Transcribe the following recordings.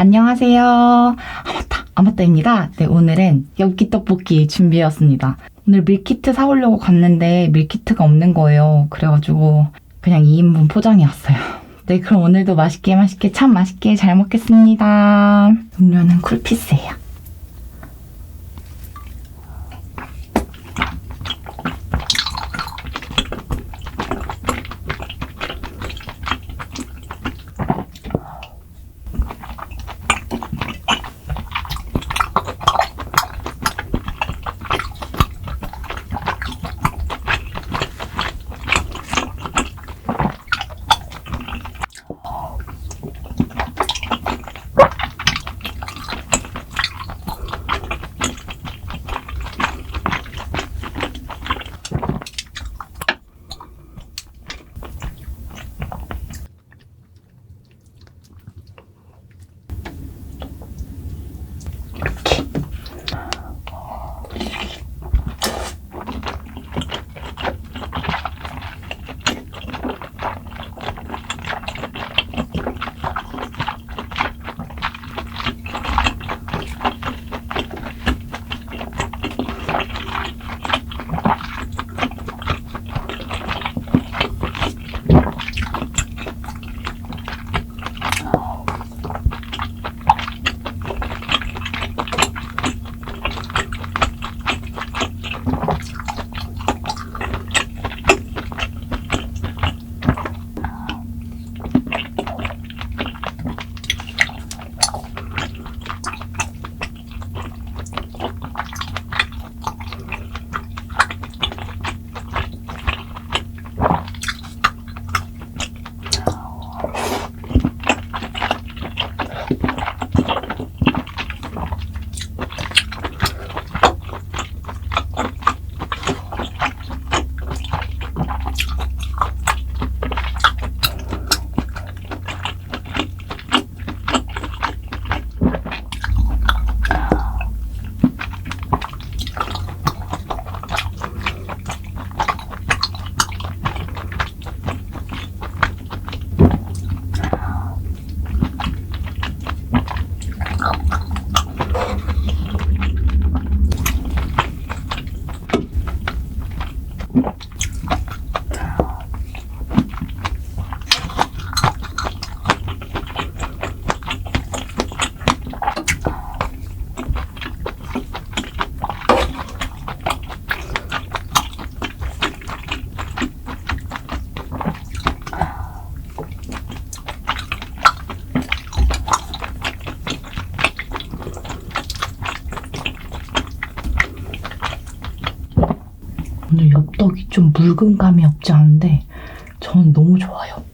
안녕하세요. 아, 맞다. 아, 맞다입니다. 네, 오늘은 엽기 떡볶이 준비해왔습니다. 오늘 밀키트 사오려고 갔는데 밀키트가 없는 거예요. 그래가지고 그냥 2인분 포장해왔어요. 네, 그럼 오늘도 맛있게 맛있게 참 맛있게 잘 먹겠습니다. 음료는 쿨피스예요. 엽떡이 좀 묽은 감이 없지 않은데 저는 너무 좋아요.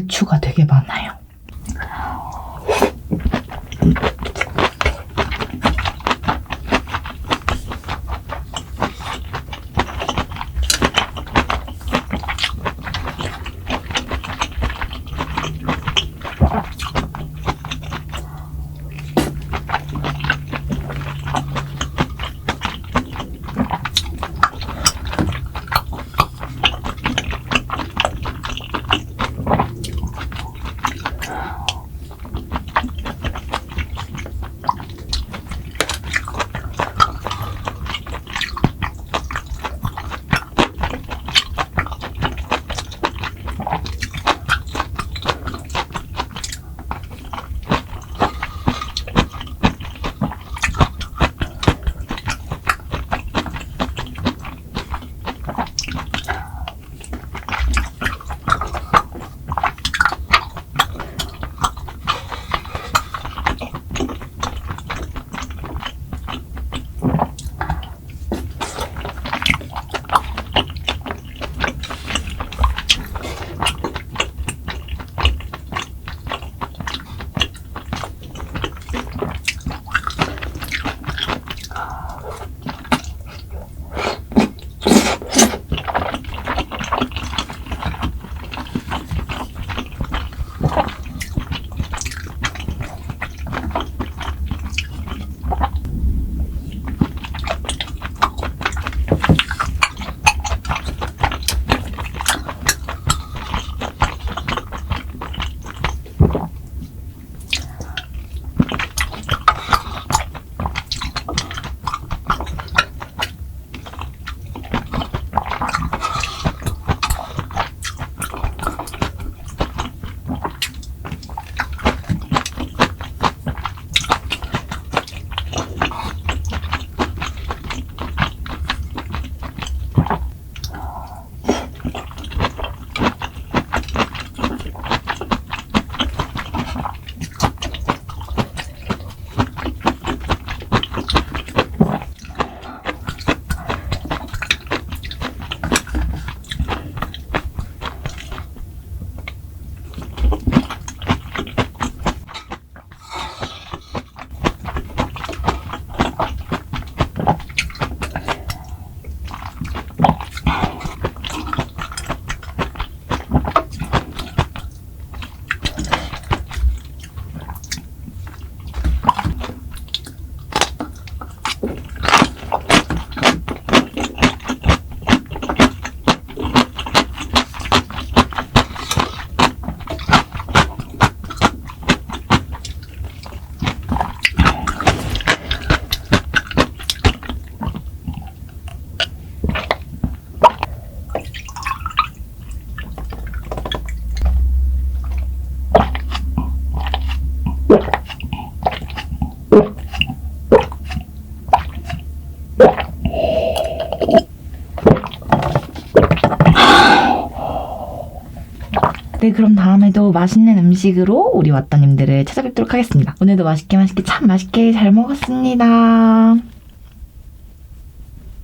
고추가 되게 많아요. 네, 그럼 다음에도 맛있는 음식으로 우리 왔다님들을 찾아뵙도록 하겠습니다. 오늘도 맛있게 맛있게 참 맛있게 잘 먹었습니다.